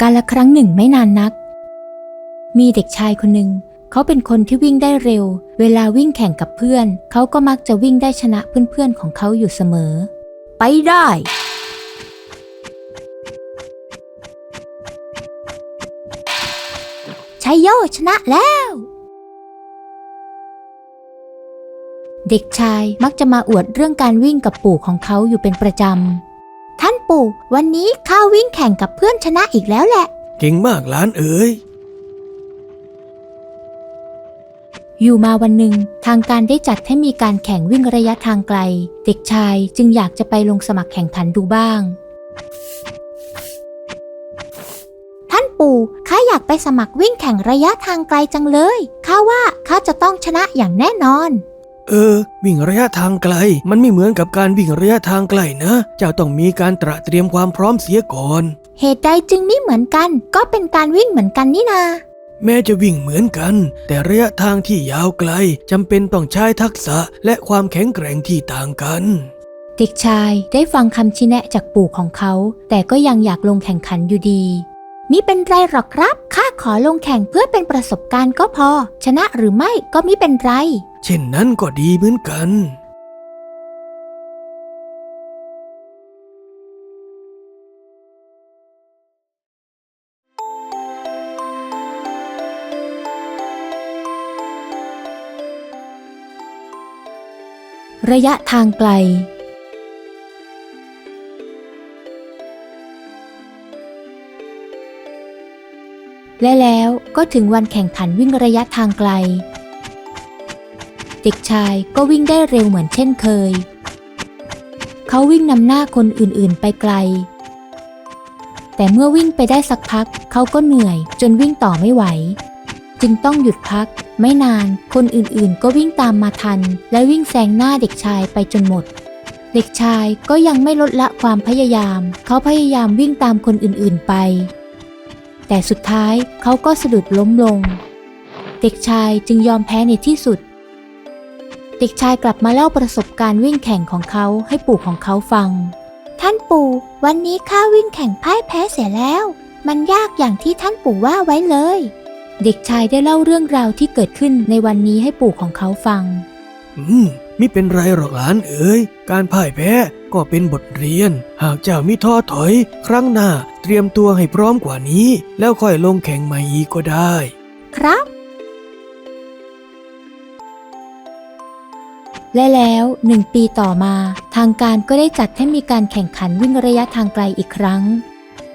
การละครั้งหนึ่งไม่นานนัก มีเด็กชายคนหนึ่ง เขาเป็นคนที่วิ่งได้เร็ว เวลาวิ่งแข่งกับเพื่อน เขาก็มักจะวิ่งได้ชนะเพื่อนๆของเขาอยู่เสมอ ไปได้ ชัยโยชนะแล้ว เด็กชายมักจะมาอวดเรื่องการวิ่งกับปู่ของเขาอยู่เป็นประจำ ปู่ วันนี้ข้าวิ่งแข่งกับเพื่อนชนะอีกแล้วแหละ เก่งมากหลานเอ๋ย อยู่มาวันหนึ่งทางการได้จัดให้มีการแข่งวิ่งระยะทางไกล เด็กชายจึงอยากจะไปลงสมัครแข่งขันดูบ้าง ท่านปู่ข้าอยากไปสมัครวิ่งแข่งระยะทางไกลจังเลยข้าว่าข้าจะต้องชนะอย่างแน่นอน เออ วิ่งระยะทางไกล มันไม่เหมือนกับการวิ่งระยะทางไกลนะ เจ้าต้องมีการตระเตรียมความพร้อมเสียก่อน เหตุใดจึงไม่เหมือนกัน ก็เป็นการวิ่งเหมือนกันนี่นา แม้จะวิ่งเหมือนกัน แต่ระยะทางที่ยาวไกลจำเป็นต้องใช้ทักษะและความแข็งแกร่งที่ต่างกัน เด็กชายได้ฟังคำชี้แนะจากปู่ของเขา แต่ก็ยังอยากลงแข่งขันอยู่ดี มิเป็นไรหรอกครับ ข้าขอลงแข่งเพื่อเป็นประสบการณ์ก็พอ ชนะหรือไม่ก็มิเป็นไร เช่นนั้นก็ดีเหมือนกัน ระยะทางไกล และแล้วก็ถึงวันแข่งขันวิ่งระยะทางไกล เด็กชายก็วิ่งได้เร็วเหมือนเช่นเคย เขาวิ่งนำหน้าคนอื่นๆไปไกล แต่เมื่อวิ่งไปได้สักพัก เขาก็เหนื่อยจนวิ่งต่อไม่ไหว จึงต้องหยุดพัก ไม่นานคนอื่นๆ ก็วิ่งตามมาทัน และวิ่งแซงหน้าเด็กชายไปจนหมดเด็กชายก็ยังไม่ลดละความพยายาม เขาพยายามวิ่งตามคนอื่นๆไป แต่สุดท้ายเขาก็สะดุดล้มลง เด็กชายจึงยอมแพ้ในที่สุด เด็กชายกลับมาเล่าประสบการณ์วิ่งแข่งของเขาให้ปู่ของเขาฟัง ท่านปู่ วันนี้ข้าวิ่งแข่งพ่ายแพ้เสียแล้ว มันยากอย่างที่ท่านปู่ว่าไว้เลย เด็กชายได้เล่าเรื่องราวที่เกิดขึ้นในวันนี้ให้ปู่ของเขาฟัง อืมไม่เป็นไรหรอกหลานเอ๋ย การพ่ายแพ้ก็เป็นบทเรียน หากเจ้ามิท้อถอย ครั้งหน้าเตรียมตัวให้พร้อมกว่านี้ แล้วค่อยลงแข่งใหม่อีกก็ได้ ครับ และแล้วหนึ่งปีต่อมา ทางการก็ได้จัดให้มีการแข่งขันวิ่งระยะทางไกลอีกครั้ง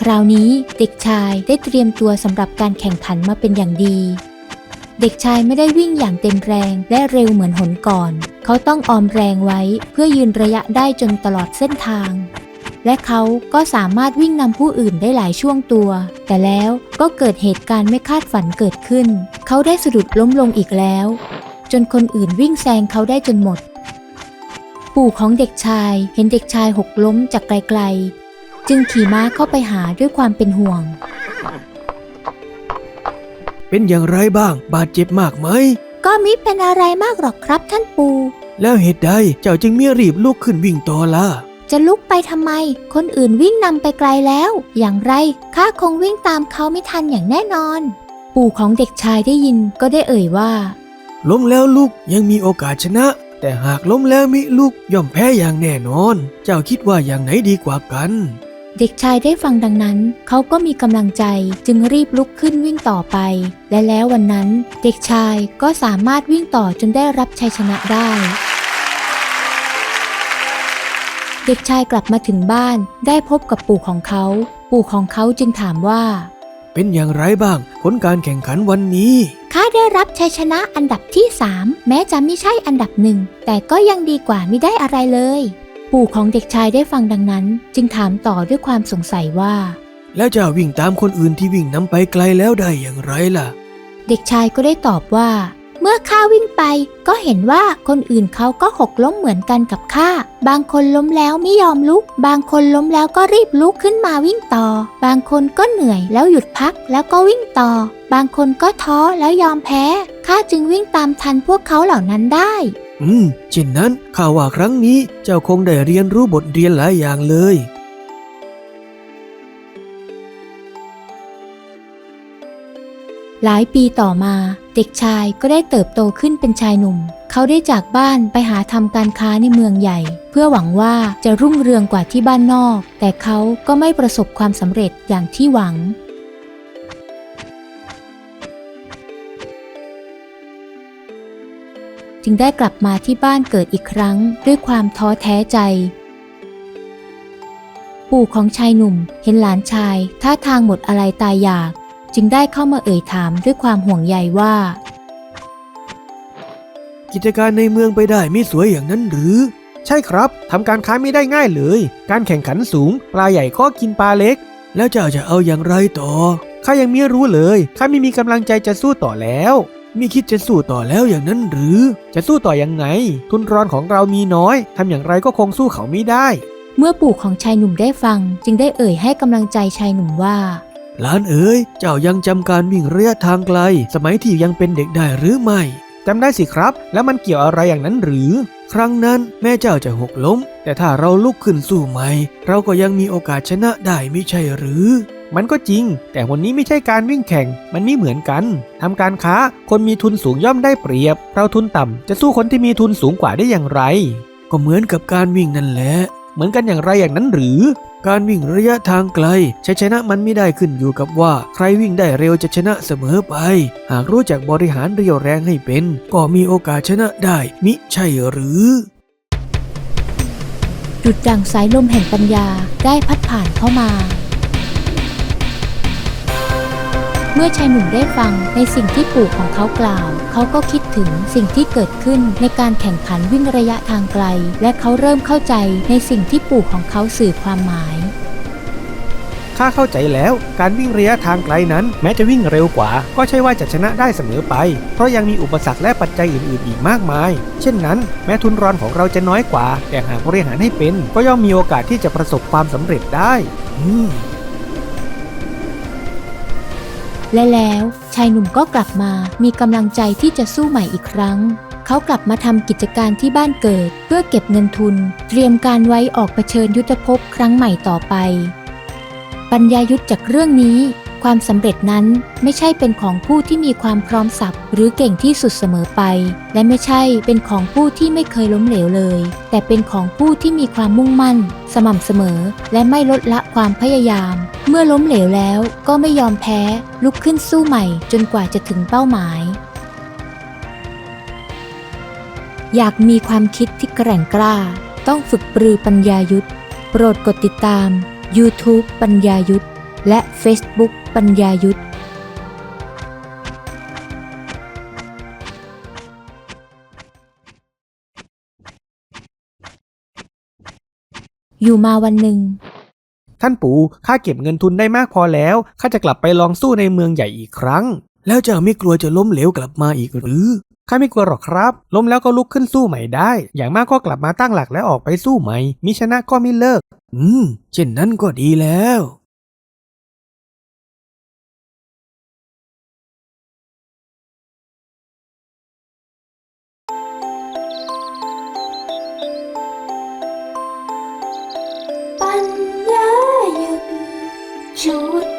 คราวนี้เด็กชายได้เตรียมตัวสำหรับการแข่งขันมาเป็นอย่างดี เด็กชายไม่ได้วิ่งอย่างเต็มแรงและเร็วเหมือนหนก่อน เขาต้องออมแรงไว้เพื่อยืนระยะได้จนตลอดเส้นทาง และเขาก็สามารถวิ่งนำผู้อื่นได้หลายช่วงตัว แต่แล้วก็เกิดเหตุการณ์ไม่คาดฝันเกิดขึ้น เขาได้สะดุดล้มลงอีกแล้ว จนคนอื่นวิ่งแซงเขาได้จนหมด ปู่ของเด็กชายเห็นเด็กชายหกล้มจากไกลๆ จึงขี่ม้าเข้าไปหาด้วยความเป็นห่วง เป็นอย่างไรบ้าง บาดเจ็บมากไหม ก็มิเป็นอะไรมากหรอกครับท่านปู่ แล้วเหตุใดเจ้าจึงมีรีบลุกขึ้นวิ่งต่อล่ะ จะลุกไปทำไม คนอื่นวิ่งนำไปไกลแล้ว อย่างไรข้าคงวิ่งตามเขาไม่ทันอย่างแน่นอน ปู่ของเด็กชายได้ยินก็ได้เอ่ยว่า ล้มแล้วลุกยังมีโอกาสชนะ แต่หากล้มแล้วมิลุกย่อมแพ้อย่างแน่นอน เจ้าคิดว่าอย่างไหนดีกว่ากัน เด็กชายได้ฟังดังนั้น เขาก็มีกำลังใจจึงรีบลุกขึ้นวิ่งต่อไป และแล้ววันนั้นเด็กชายก็สามารถวิ่งต่อจนได้รับชัยชนะได้ เด็กชายกลับมาถึงบ้านได้พบกับปู่ของเขา ปู่ของเขาจึงถามว่า เป็นอย่างไรบ้างผลการแข่งขันวันนี้ข้าได้รับชัยชนะอันดับที่3แม้จะไม่ใช่อันดับหนึ่งแต่ก็ยังดีกว่าไม่ได้อะไรเลย ปู่ของเด็กชายได้ฟังดังนั้น จึงถามต่อด้วยความสงสัยว่า แล้วเจ้าวิ่งตามคนอื่นที่วิ่งนำไปไกลแล้วได้อย่างไรล่ะ เด็กชายก็ได้ตอบว่าเมื่อข้าวิ่งไปก็เห็นว่าคนอื่นเขาก็หกล้มเหมือนกันกับข้า บางคนล้มแล้วไม่ยอมลุก บางคนล้มแล้วก็รีบลุกขึ้นมาวิ่งต่อ บางคนก็เหนื่อยแล้วหยุดพักแล้วก็วิ่งต่อ บางคนก็ท้อแล้วยอมแพ้ ข้าจึงวิ่งตามทันพวกเขาเหล่านั้นได้ อืมเช่นนั้นข้าว่าครั้งนี้เจ้าคงได้เรียนรู้บทเรียนหลายอย่างเลย หลายปีต่อมา เด็กชายก็ได้เติบโตขึ้นเป็นชายหนุ่ม เขาได้จากบ้านไปหาทำการค้าในเมืองใหญ่ เพื่อหวังว่าจะรุ่งเรืองกว่าที่บ้านนอก แต่เขาก็ไม่ประสบความสำเร็จอย่างที่หวังจึงได้กลับมาที่บ้านเกิดอีกครั้งด้วยความท้อแท้ใจ ปู่ของชายหนุ่มเห็นหลานชายท่าทางหมดอะไรตายอยาก จึงได้เข้ามาเอ่ยถามด้วยความห่วงใยว่า กิจการในเมืองไปได้ไม่สวยอย่างนั้นหรือ ใช่ครับทำการค้าไม่ได้ง่ายเลย การแข่งขันสูง ปลาใหญ่ก็กินปลาเล็ก แล้วเจ้าจะเอาอย่างไรต่อข้ายังไม่รู้เลยข้าไม่มีกำลังใจจะสู้ต่อแล้วมีคิดจะสู้ต่อแล้วอย่างนั้นหรือ จะสู้ต่อยังไง ทุนรอนของเรามีน้อย ทำอย่างไรก็คงสู้เขาไม่ได้ เมื่อปู่ของชายหนุ่มได้ฟัง จึงได้เอ่ยให้กำลังใจชายหนุ่มว่า หลานเอ๋ยเจ้ายังจำการวิ่งระยะทางไกล สมัยที่ยังเป็นเด็กได้หรือไม่จำได้สิครับ แล้วมันเกี่ยวอะไรอย่างนั้นหรือ ครั้งนั้นแม่เจ้าจะหกล้ม แต่ถ้าเราลุกขึ้นสู้ใหม่ เราก็ยังมีโอกาสชนะได้ไม่ใช่หรือ มันก็จริง แต่วันนี้ไม่ใช่การวิ่งแข่ง มันไม่เหมือนกันทำการค้าคนมีทุนสูงย่อมได้เปรียบ เราทุนต่ำจะสู้คนที่มีทุนสูงกว่าได้อย่างไร ก็เหมือนกับการวิ่งนั่นแหละ เหมือนกันอย่างไรอย่างนั้นหรือ การวิ่งระยะทางไกลชัยชนะมันไม่ได้ขึ้นอยู่กับว่า ใครวิ่งได้เร็วจะชนะเสมอไป หากรู้จักบริหารเรียวแรงให้เป็น ก็มีโอกาสชนะได้ มิใช่หรือ จุดดังสายลมแห่งปัญญาได้พัดผ่านเข้ามา เมื่อชายหนุ่มได้ฟังในสิ่งที่ปู่ของเขากล่าว เขาก็คิดถึงสิ่งที่เกิดขึ้นในการแข่งขันวิ่งระยะทางไกล และเขาเริ่มเข้าใจในสิ่งที่ปู่ของเขาสื่อความหมายข้าเข้าใจแล้วการวิ่งระยะทางไกลนั้น แม้จะวิ่งเร็วกว่า ก็ใช่ว่าจะชนะได้เสมอไป เพราะยังมีอุปสรรคและปัจจัยอื่นๆอีกมากมาย เช่นนั้น แม้ทุนรอนของเราจะน้อยกว่า แต่หากบริหารให้เป็น ก็ย่อมมีโอกาสที่จะประสบความสำเร็จได้ อืม และแล้วชายหนุ่มก็กลับมามีกำลังใจที่จะสู้ใหม่อีกครั้ง เขากลับมาทำกิจการที่บ้านเกิด เพื่อเก็บเงินทุน เตรียมการไว้ออกเผชิญยุทธภพครั้งใหม่ต่อไป ปัญญายุทธจากเรื่องนี้ ความสำเร็จนั้นไม่ใช่เป็นของผู้ที่มีความพร้อมสับหรือเก่งที่สุดเสมอไป และไม่ใช่เป็นของผู้ที่ไม่เคยล้มเหลวเลย แต่เป็นของผู้ที่มีความมุ่งมั่น สม่ำเสมอ และไม่ลดละความพยายาม เมื่อล้มเหลวแล้วก็ไม่ยอมแพ้ ลุกขึ้นสู้ใหม่ จนกว่าจะถึงเป้าหมาย อยากมีความคิดที่แกร่งกล้า ต้องฝึกปรือปัญญายุทธโปรดกดติดตาม YouTube ปัญญายุทธ และ Facebook ปัญญายุทธอยู่มาวันหนึ่ง ท่านปู่ข้าเก็บเงินทุนได้มากพอแล้ว ข้าจะกลับไปลองสู้ในเมืองใหญ่อีกครั้ง แล้วเจ้าไม่กลัวจะล้มเหลวกลับมาอีกหรือ ข้าไม่กลัวหรอกครับ ล้มแล้วก็ลุกขึ้นสู้ใหม่ได้ อย่างมากก็กลับมาตั้งหลักแล้วออกไปสู้ใหม่ มิชนะก็ไม่เลิก อืม เช่นนั้นก็ดีแล้ว